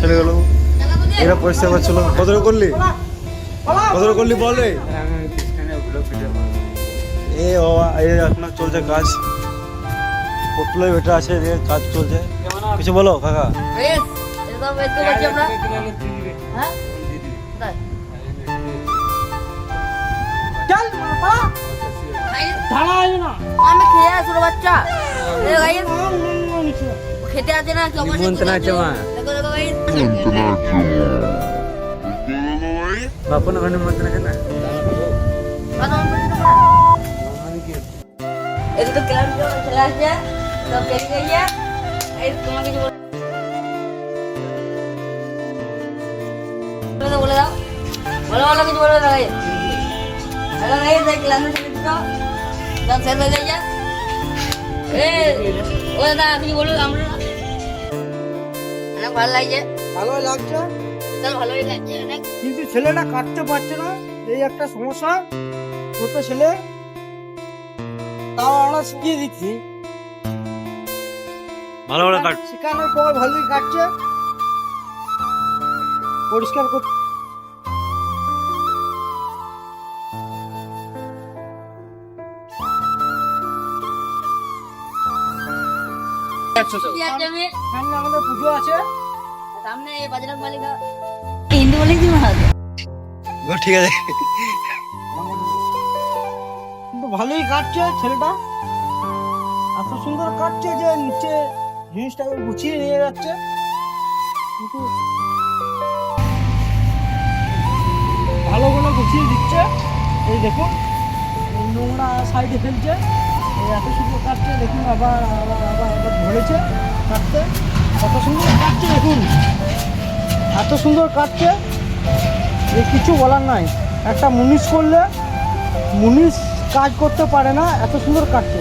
চলে গেল এটা পরিষ্কার করছিল কত করলি কত করলি বল এ বাবা এই আপনার চলছে কাজ পপুলার বেটা আছে এদিকে কাজ চলছে কিছু বলো কাকা হ্যাঁ ধারা আসবে না। আমি খেয়ে আসি ছোট বাচ্চা। এ গাইস, খেতে না কি অবস্থা? নিমন্ত্রণ আছে মা। দেখো দেখো গাইস বাপন ওখানে মতন না না তোমরা? এই ক্লাস চলে আসছে সব পেয়ে গিয়ে এই তোমার কিছু বলে দাও, বলে বলো বলো কিছু বলবে না গাইস হ্যালো গাইস এই ক্লাসে চলে দিতো হয়ে ও দাদা আমরা অনেক ভালো লাগছে ভালো লাগছে? বিশাল ভালোই লাগছে অনেক কিন্তু ছেলেটা কাটতে পারছে না এই একটা সমস্যা। ছোট ছেলে তাও আমরা শিখিয়ে দিচ্ছি। ভালো ভালো কাট। শেখানোর পর ভালোই কাটছে। পরিষ্কার করতে সামনে আমাদের পুজো আছে। সামনে এই বাজরং মালিকা হিন্দু বলে কি ও, ঠিক আছে। ভালোই কাটছে ছেলেটা। এত সুন্দর কাটছে যে নিচে জিনিসটাকে গুছিয়ে নিয়ে যাচ্ছে। কিন্তু ভালো করে গুছিয়ে দিচ্ছে। এই দেখুন নোংরা সাইডে ফেলছে। এই এত সুন্দর কাটছে দেখুন আবার আবার আবার আবার ধরেছে কাটতে। কত সুন্দর কাটছে দেখুন। এত সুন্দর কাটছে যে কিছু বলার নাই। একটা মুনিশ করলে মুনিশ কাজ করতে পারে না এত সুন্দর কাটছে।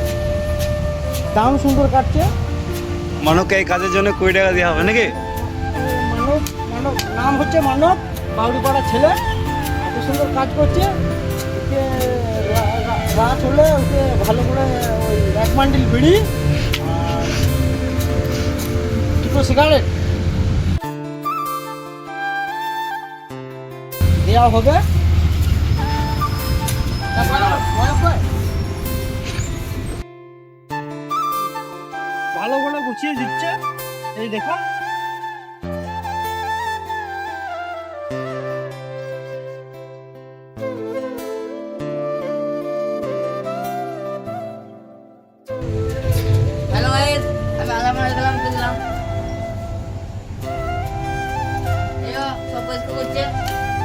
দাম সুন্দর কাটছে। মানবকে এই কাজের জন্য কুড়ি টাকা দেওয়া হবে নাকি? মানব মানব নাম হচ্ছে মানব বাউরিপাড়ার ছেলে। এত সুন্দর কাজ করছে। রাত হলে ওকে ওই এক মান্ডিল বিড়ি আর দুটো সিগারেট দেওয়া হবে ভালো করে গুছিয়ে দিচ্ছে এই দেখো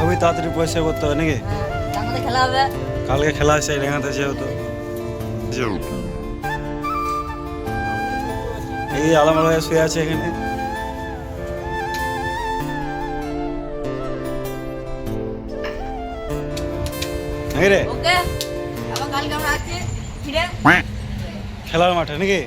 সবই তাড়াতাড়ি পরিষ্কার করতে হবে নাকি খেলা হবে কালকে খেলা আছে রেঙাতে যেহেতু এই আলামালা শুয়ে আছে এখানে নাকি রে খেলার মাঠে নাকি